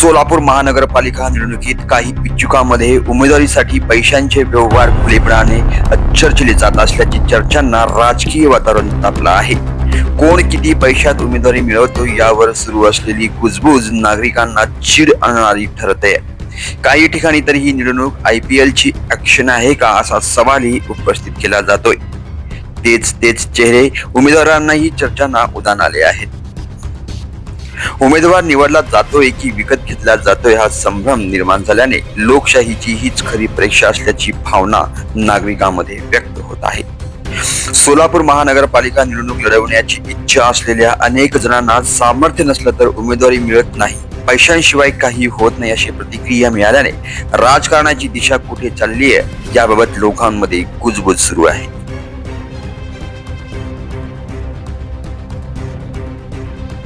सोलापूर महानगरपालिका निवडणुकीत काही पिच्छुकामध्ये उमेदवारीसाठी पैशांचे व्यवहार खुलेपणाने चर्चिले जात असल्याची चर्चांना राजकीय वातावरण तापलं आहे. कोण किती पैशात उमेदवारी मिळवतो यावर सुरू असलेली कुजबूज नागरिकांना चिड आणणारी ठरते काही ठिकाणी तर ही निवडणूक आय पी एलची ऍक्शन आहे का असा सवालही उपस्थित केला जातोय. तेच तेच चेहरे उमेदवारांनाही चर्चांना उदान आले आहेत. उमेदवार निवडला जातोय की विकत घेतला जातोय हा संभ्रम निर्माण झाल्याने लोकशाहीची हीच खरी परीक्षा असल्याची भावना नागरिकांमध्ये व्यक्त होत आहे. सोलापूर महानगरपालिका निवडणूक लढवण्याची इच्छा असलेल्या अनेक जणांना सामर्थ्य नसलं तर उमेदवारी मिळत नाही. पैशांशिवाय काही होत नाही अशी प्रतिक्रिया मिळाल्याने राजकारणाची दिशा कुठे चालली आहे याबाबत लोकांमध्ये कुजबूज सुरू आहे.